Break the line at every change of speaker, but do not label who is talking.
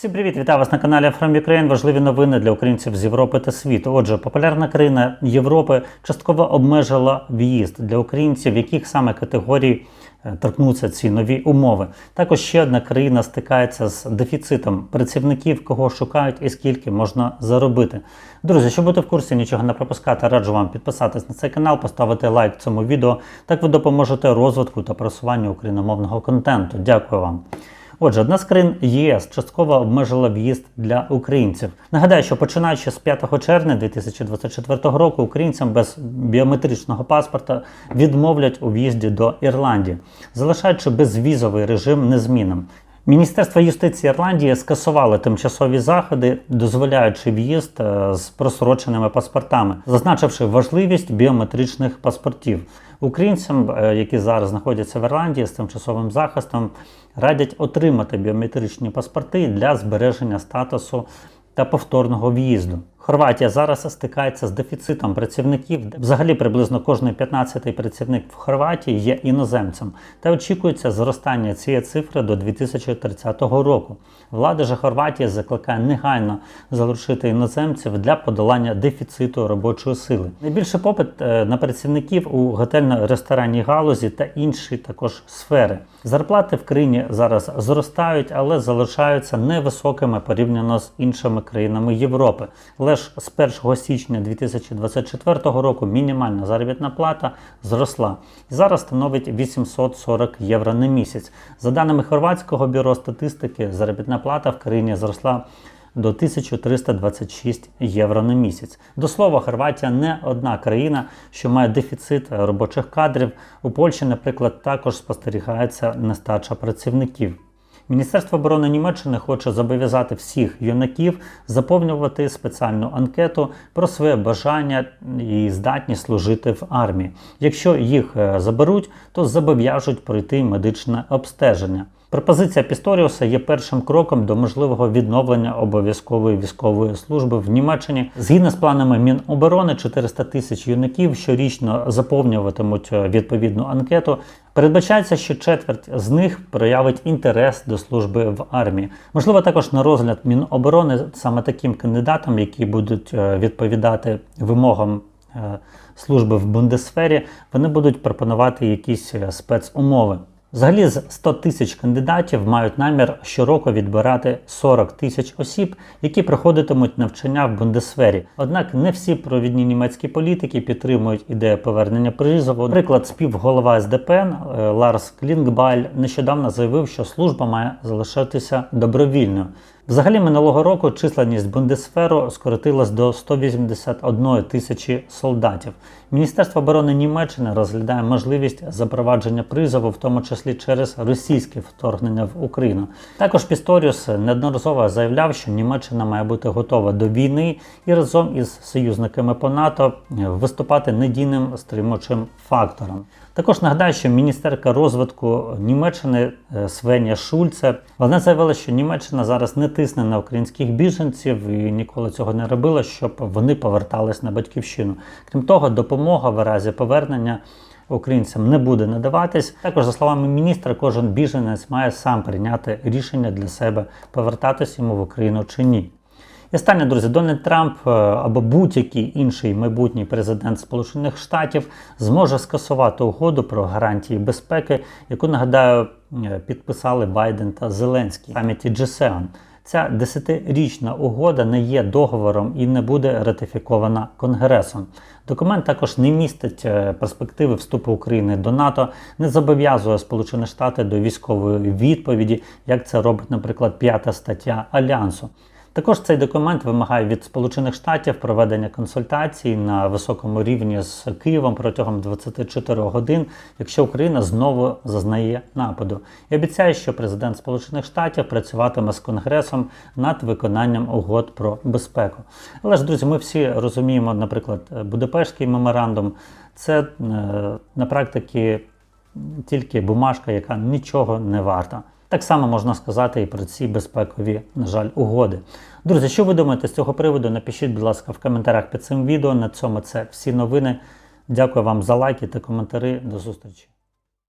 Всім привіт! Вітаю вас на каналі From Ukraine. Важливі новини для українців з Європи та світу. Отже, популярна країна Європи частково обмежила в'їзд для українців, яких саме категорій е, торкнуться ці нові умови. Також ще одна країна стикається з дефіцитом працівників, кого шукають і скільки можна заробити. Друзі, щоб бути в курсі, нічого не пропускати, раджу вам підписатись на цей канал, поставити лайк цьому відео. Так ви допоможете розвитку та просуванню україномовного контенту. Дякую вам. Отже, одна з країн ЄС частково обмежила в'їзд для українців. Нагадаю, що починаючи з 5 червня 2024 року українцям без біометричного паспорта відмовлять у в'їзді до Ірландії, залишаючи безвізовий режим незмінним. Міністерство юстиції Ірландії скасувало тимчасові заходи, дозволяючи в'їзд е, з просроченими паспортами, зазначивши важливість біометричних паспортів. Українцям, е, які зараз знаходяться в Ірландії з тимчасовим захистом, радять отримати біометричні паспорти для збереження статусу та повторного в'їзду. Хорватія зараз стикається з дефіцитом працівників. Взагалі приблизно кожний 15-й працівник в Хорватії є іноземцем, та очікується зростання цієї цифри до 2030 року. Влада же Хорватії закликає негайно залучити іноземців для подолання дефіциту робочої сили. Найбільший попит е, на працівників у готельно-ресторанній галузі та інші також сфери. Зарплати в країні зараз зростають, але залишаються невисокими порівняно з іншими країнами Європи. Лише з 1 січня 2024 року мінімальна заробітна плата зросла і зараз становить 840 євро на місяць. За даними Хорватського бюро статистики, заробітна плата в країні зросла до 1326 євро на місяць. До слова, Хорватія не одна країна, що має дефіцит робочих кадрів. У Польщі, наприклад, також спостерігається нестача працівників. Міністерство оборони Німеччини хоче зобов'язати всіх юнаків заповнювати спеціальну анкету про своє бажання і здатність служити в армії. Якщо їх е, заберуть, то зобов'яжуть пройти медичне обстеження. Пропозиція Пісторіуса є першим кроком до можливого відновлення обов'язкової військової служби в Німеччині. Згідно з планами Міноборони, 400 тисяч юнаків щорічно заповнюватимуть е, відповідну анкету. Передбачається, що четверть з них проявить інтерес до служби в армії. Можливо, також на розгляд Міноборони саме таким кандидатам, які будуть е, відповідати вимогам е, служби в бундесфері, вони будуть пропонувати якісь спецумови. Взагалі з 100 тисяч кандидатів мають намір щороку відбирати 40 тисяч осіб, які проходитимуть навчання в бундесфері. Однак не всі провідні німецькі політики підтримують ідею повернення призову. Наприклад, співголова СДПН е, Ларс Клінгбайль нещодавно заявив, що служба має залишатися добровільною. Взагалі минулого року численність бундесферу скоротилась до 181 тисячі солдатів. Міністерство оборони Німеччини розглядає можливість запровадження призову, в тому числі через російське вторгнення в Україну. Також Пісторіус неодноразово заявляв, що Німеччина має бути готова до війни і разом із союзниками по НАТО виступати надійним стримуючим фактором. Також нагадаю, що міністерка розвитку Німеччини е, Свенія Шульце вона заявила, що Німеччина зараз не тисне на українських біженців і ніколи цього не робила, щоб вони повертались на батьківщину. Крім того, допомога в разі повернення. Українцям не буде надаватись. Також, за словами міністра, кожен біженець має сам прийняти рішення для себе, повертатись йому в Україну чи ні. І останнє, друзі, Дональд Трамп е, або будь-який інший майбутній президент Сполучених Штатів зможе скасувати угоду про гарантії безпеки, яку нагадаю е, підписали Байден та Зеленський в саміті G7. Ця десятирічна угода не є договором і не буде ратифікована Конгресом. Документ також не містить е, перспективи вступу України до НАТО, не зобов'язує Сполучені Штати до військової відповіді, як це робить, наприклад, п'ята стаття Альянсу. Також цей документ вимагає від Сполучених Штатів проведення консультацій на високому рівні з Києвом протягом 24 годин, якщо Україна знову зазнає нападу, і обіцяє, що президент Сполучених Штатів працюватиме з Конгресом над виконанням угод про безпеку. Але ж, друзі, ми всі розуміємо, наприклад, Будапештський меморандум це е, на практиці тільки бумажка, яка нічого не варта. Так само можна сказати і про ці безпекові, на жаль, угоди. Друзі, що ви думаєте з цього приводу? Напишіть, будь ласка, в коментарях під цим відео. На цьому це всі новини. Дякую вам за лайки та коментарі. До зустрічі.